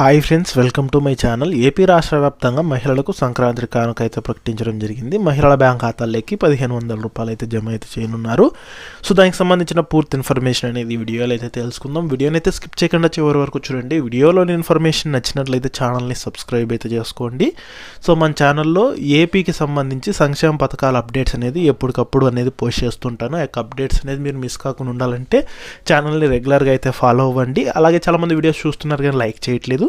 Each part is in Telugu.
Hi friends welcome to my channel. AP రాష్ట్ర వ్యాప్తంగా మహిళలకు సంక్రాంతి కానుక అయితే ప్రకటించడం జరిగింది. మహిళల బ్యాంక్ ఖాతాల్లోకి పదిహేను వందల రూపాయలు అయితే జమ అయితే చేయనున్నారు. సో దానికి సంబంధించిన పూర్తి ఇన్ఫర్మేషన్ అనేది వీడియోలో అయితే తెలుసుకుందాం. వీడియోని అయితే స్కిప్ చేయకుండా చివరి వరకు చూడండి. వీడియోలోని ఇన్ఫర్మేషన్ నచ్చినట్లయితే ఛానల్ని సబ్స్క్రైబ్ అయితే చేసుకోండి. సో మన ఛానల్లో ఏపీకి సంబంధించి సంక్షేమ పథకాల అప్డేట్స్ అనేది ఎప్పటికప్పుడు అనేది పోస్ట్ చేస్తుంటాను. ఆ యొక్క అప్డేట్స్ అనేది మీరు మిస్ కాకుండా ఉండాలంటే ఛానల్ని రెగ్యులర్గా అయితే ఫాలో అవ్వండి. అలాగే చాలామంది వీడియోస్ చూస్తున్నారు కానీ లైక్ చేయట్లేదు.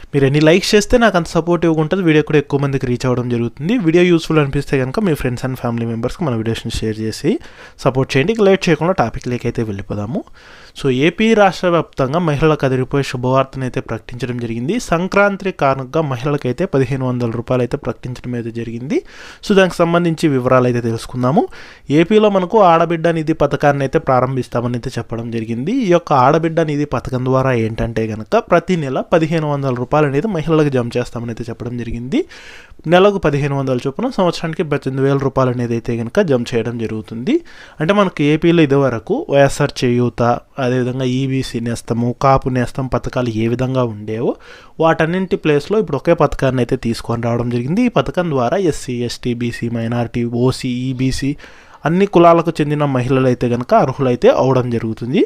మీరు ఎన్ని లైక్స్ చేస్తే నాకు అంత సపోర్టివ్గా ఉంటుంది. వీడియో కూడా ఎక్కువ మందికి రీచ్ అవ్వడం జరుగుతుంది. వీడియో యూస్ఫుల్ అనిపిస్తే కనుక మీ ఫ్రెండ్స్ అండ్ ఫ్యామిలీ మెంబర్స్కి మన వీడియోస్ని షేర్ చేసి సపోర్ట్ చేయండి. లేట్ చేయకుండా టాపిక్ అయితే వెళ్ళిపోదాము. సో ఏపీ రాష్ట్ర వ్యాప్తంగా మహిళలకు అదిరిపోయే శుభవార్తను అయితే ప్రకటించడం జరిగింది. సంక్రాంతి కారణంగా మహిళలకైతే పదిహేను వందల రూపాయలు అయితే ప్రకటించడం అయితే జరిగింది. సో దానికి సంబంధించి వివరాలు అయితే తెలుసుకుందాము. ఏపీలో మనకు ఆడబిడ్డ నిధి పథకాన్ని అయితే ప్రారంభిస్తామని అయితే చెప్పడం జరిగింది. ఈ యొక్క ఆడబిడ్డ నిధి పథకం ద్వారా ఏంటంటే కనుక ప్రతి నెల పదిహేను వందల రూపాయలు అనేది మహిళలకు జమ చేస్తామని అయితే చెప్పడం జరిగింది. నెలకు పదిహేను వందల చొప్పున సంవత్సరానికి పద్దెనిమిది వేల రూపాయలు అనేది అయితే కనుక జమ చేయడం జరుగుతుంది. అంటే మనకు ఏపీలో ఇదివరకు వైఎస్ఆర్ చేయూత అదేవిధంగా ఈబీసీ నేస్తము కాపు నేస్తం పథకాలు ఏ విధంగా ఉండేవో వాటన్నింటి ప్లేస్లో ఇప్పుడు ఒకే పథకాన్ని అయితే తీసుకొని రావడం జరిగింది. ఈ పథకం ద్వారా SC ST BC minority OC EBC అన్ని కులాలకు చెందిన మహిళలు అయితే కనుక అర్హులైతే అవడం జరుగుతుంది.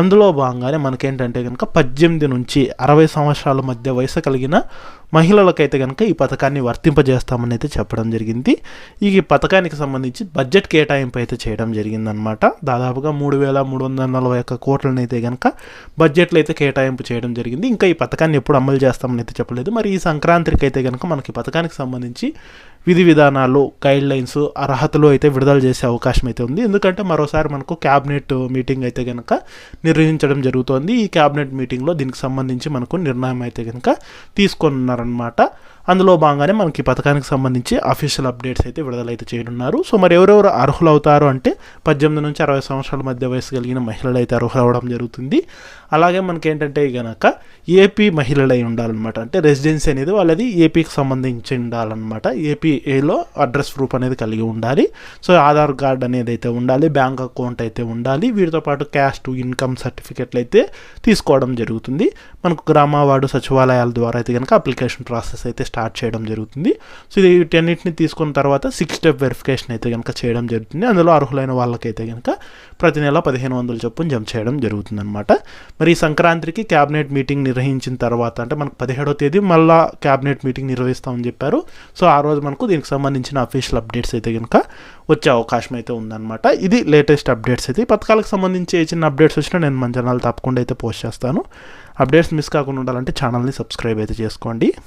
అందులో భాగంగానే మనకేంటంటే కనుక పద్దెనిమిది నుంచి అరవై సంవత్సరాల మధ్య వయసు కలిగిన మహిళలకైతే కనుక ఈ పథకాన్ని వర్తింపజేస్తామని అయితే చెప్పడం జరిగింది. ఈ పథకానికి సంబంధించి బడ్జెట్ కేటాయింపు అయితే చేయడం జరిగిందనమాట. దాదాపుగా మూడు వేల మూడు వందల నలభై ఒక్క కోట్లను అయితే కనుక బడ్జెట్లో అయితే కేటాయింపు చేయడం జరిగింది. ఇంకా ఈ పథకాన్ని ఎప్పుడు అమలు చేస్తామని అయితే చెప్పలేదు. మరి ఈ సంక్రాంతికి అయితే కనుక మనకి ఈ పథకానికి సంబంధించి విధి విధానాలు గైడ్ లైన్స్ అర్హతలు అయితే విడుదల చేసే అవకాశం అయితే ఉంది. ఎందుకంటే మరోసారి మనకు క్యాబినెట్ మీటింగ్ అయితే కనుక నిర్వహించడం జరుగుతోంది. ఈ క్యాబినెట్ మీటింగ్లో దీనికి సంబంధించి మనకు నిర్ణయం అయితే కనుక తీసుకున్నారనమాట అందులో భాగంగానే మనకి ఈ పథకానికి సంబంధించి అఫీషియల్ అప్డేట్స్ అయితే విడుదలైతే చేయనున్నారు. సో మరి ఎవరెవరు అర్హులు అవుతారు అంటే పద్దెనిమిది నుంచి అరవై సంవత్సరాల మధ్య వయసు కలిగిన మహిళలు అయితే అర్హులు అవ్వడం జరుగుతుంది. అలాగే మనకి ఏంటంటే కనుక ఏపీ మహిళలై ఉండాలన్నమాట. అంటే రెసిడెన్సీ అనేది వాళ్ళది ఏపీకి సంబంధించి ఉండాలన్నమాట. ఏపీఏలో అడ్రస్ ప్రూఫ్ అనేది కలిగి ఉండాలి. సో ఆధార్ కార్డ్ అనేది అయితే ఉండాలి బ్యాంక్ అకౌంట్ అయితే ఉండాలి. వీటితో పాటు క్యాస్ట్ ఇన్కమ్ సర్టిఫికెట్లు అయితే తీసుకోవడం జరుగుతుంది. మనకు గ్రామవాడు సచివాలయాల ద్వారా అయితే కనుక అప్లికేషన్ ప్రాసెస్ అయితే స్టార్ట్ చేయడం జరుగుతుంది. సో ఇది వీటన్నిటిని తీసుకున్న తర్వాత సిక్స్ స్టెప్ వెరిఫికేషన్ అయితే కనుక చేయడం జరుగుతుంది. అందులో అర్హులైన వాళ్ళకైతే కనుక ప్రతి నెల పదిహేను వందల చొప్పున జమ చేయడం జరుగుతుంది అనమాట మరి ఈ సంక్రాంతికి క్యాబినెట్ మీటింగ్ నిర్వహించిన తర్వాత అంటే మనకు పదిహేడో తేదీ మళ్ళా క్యాబినెట్ మీటింగ్ నిర్వహిస్తామని చెప్పారు. సో ఆ రోజు మనకు దీనికి సంబంధించిన అఫీషియల్ అప్డేట్స్ అయితే కనుక వచ్చే అవకాశం అయితే ఉందన్నమాట. ఇది లేటెస్ట్ అప్డేట్స్ అయితే. ఈ పథకాలకు సంబంధించి ఏ చిన్న అప్డేట్స్ వచ్చినా నేను మన ఛానల్ తప్పకుండా అయితే పోస్ట్ చేస్తాను. అప్డేట్స్ మిస్ కాకుండా ఉండాలంటే ఛానల్ని సబ్స్క్రైబ్ అయితే చేసుకోండి.